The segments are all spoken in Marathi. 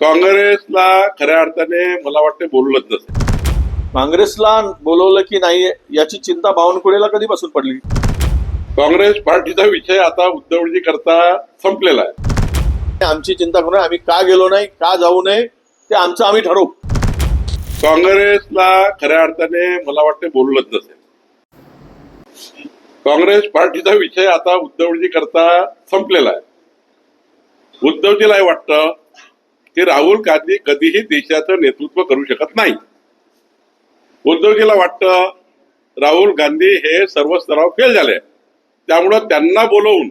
काँग्रेसला खऱ्या अर्थाने मला वाटते बोललंच नसेल. काँग्रेसला बोलवलं की नाही याची चिंता बावनकुळेला कधीपासून पडली? काँग्रेस पार्टीचा विषय आता उद्धवजी करता संपलेला आहे. आमची चिंता करू नये आम्ही का गेलो नाही का जाऊ नये ते आमचं आम्ही ठरवू. काँग्रेसला खऱ्या अर्थाने मला वाटते बोललंच नसेल. काँग्रेस पार्टीचा विषय आता उद्धवजी करता संपलेला आहे. उद्धवजीला वाटतं की राहुल गांधी कधीही देशाचं नेतृत्व करू शकत नाही. उद्योगीला वाटतं राहुल गांधी हे सर्व स्तरावर फेल झाले त्यामुळं त्यांना बोलवून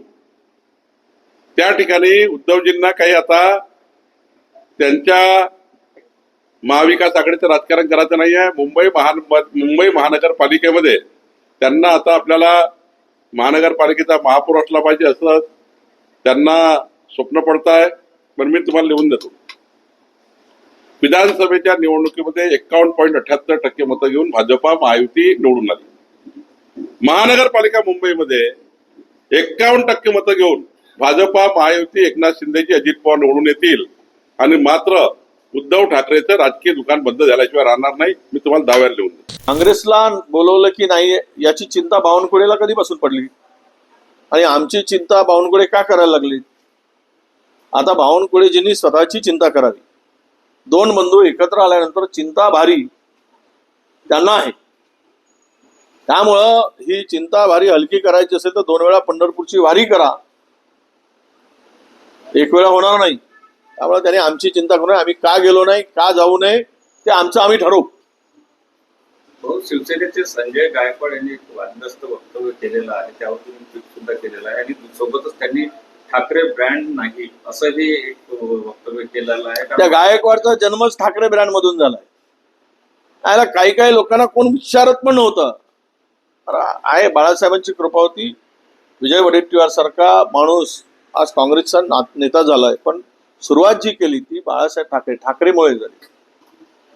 त्या ठिकाणी उद्धवजींना काही आता त्यांच्या महाविकास आघाडीचं राजकारण करायचं नाही आहे मुंबई महान मुंबई महानगरपालिकेमध्ये त्यांना आता आपल्याला महानगरपालिकेचा महापौर असला पाहिजे असं त्यांना स्वप्न पडत आहे पण मी तुम्हाला लिहून देतो. विधानसभेच्या निवडणुकीमध्ये एकावन्न पॉईंट अठ्याहत्तर टक्के मतं घेऊन भाजपा महायुती निवडून आली. महानगरपालिका मुंबईमध्ये एकावन्न टक्के मतं घेऊन भाजपा महायुती एकनाथ शिंदेची अजित पवार निवडून येतील आणि मात्र उद्धव ठाकरेचं राजकीय दुकान बंद झाल्याशिवाय राहणार नाही मी तुम्हाला दाव्याला लिहून काँग्रेसला बोलवलं की नाही याची चिंता बावनकुळेला कधीपासून पडली? आणि आमची चिंता बावनकुळे का करायला लागली? आता बावनकुळेजींनी स्वतःची चिंता करावी. दोन बंधू एकत्र आल्यानंतर चिंता भारी त्यांना आहे. त्यामुळं ही चिंता भारी हलकी करायची असेल तर दोन वेळा पंढरपूरची वारी करा. एक वेळा होणार नाही. त्यामुळे त्याने आमची चिंता करू नये. आम्ही का गेलो नाही का जाऊ नये ते आमचं आम्ही ठरवू. हो, शिवसेनेचे संजय गायकवाड यांनी एक वादग्रस्त वक्तव्य केलेलं आहे. त्यावर तुम्ही सुद्धा केलेलं आहे. आणि सोबतच त्यांनी ठाकरे ब्रँड नाही असंही एक वक्तव्य केलेलं आहे. त्या गायकवाडचा जन्मच ठाकरे ब्रँड मधून झालाय. याला काही काही लोकांना कोण विचारत पण नव्हतं. आहे बाळासाहेबांची कृपा होती. विजय वडेट्टीवार सारखा माणूस आज काँग्रेसचा नेता झालाय पण सुरुवात जी केली ती बाळासाहेब ठाकरे ठाकरेमुळे झाली.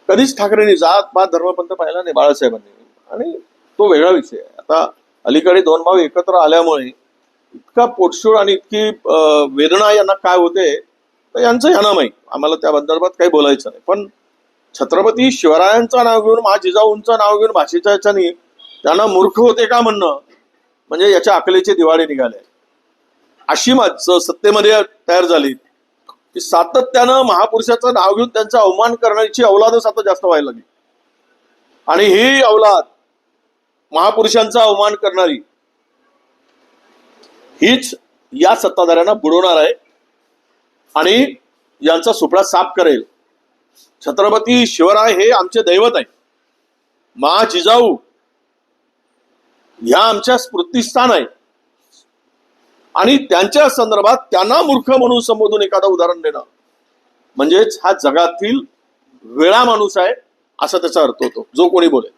कधीच ठाकरेंनी जात पात धर्मपंथ पाहिला नाही बाळासाहेबांनी. आणि तो वेगळा विषय आहे. आता अलीकडे दोन भाऊ एकत्र आल्यामुळे इतका पोटशूळ आणि इतकी वेदना यांना काय होते तर यांचं यांना माहीत. आम्हाला त्या संदर्भात काही बोलायचं नाही. पण छत्रपती शिवरायांचं नाव घेऊन महाजिजाऊंचं नाव घेऊन भाषेच्या याच्यानी त्यांना मूर्ख होते का म्हणणं? म्हणजे याच्या अकलेचे दिवाळे निघाले. अशी माणसं सत्तेमध्ये तयार झाली. की सातत्यानं महापुरुषाचं नाव घेऊन त्यांचा अवमान करण्याची अवलादच आता जास्त व्हायला लागली. आणि ही अवलाद महापुरुषांचा अवमान करणारी हीच या सत्ताधाऱ्यांना बुडवणार आहे आणि यांचा सुपडा साफ करेल. छत्रपती शिवराय हे आमचे दैवत आहे मा जिजाऊ ह्या आमच्या स्मृतिस्थान आहे आणि त्यांच्या संदर्भात त्यांना मूर्ख म्हणून संबोधून एखादं उदाहरण देणं म्हणजेच हा जगातील वेळा माणूस आहे असा त्याचा अर्थ होतो. जो कोणी बोले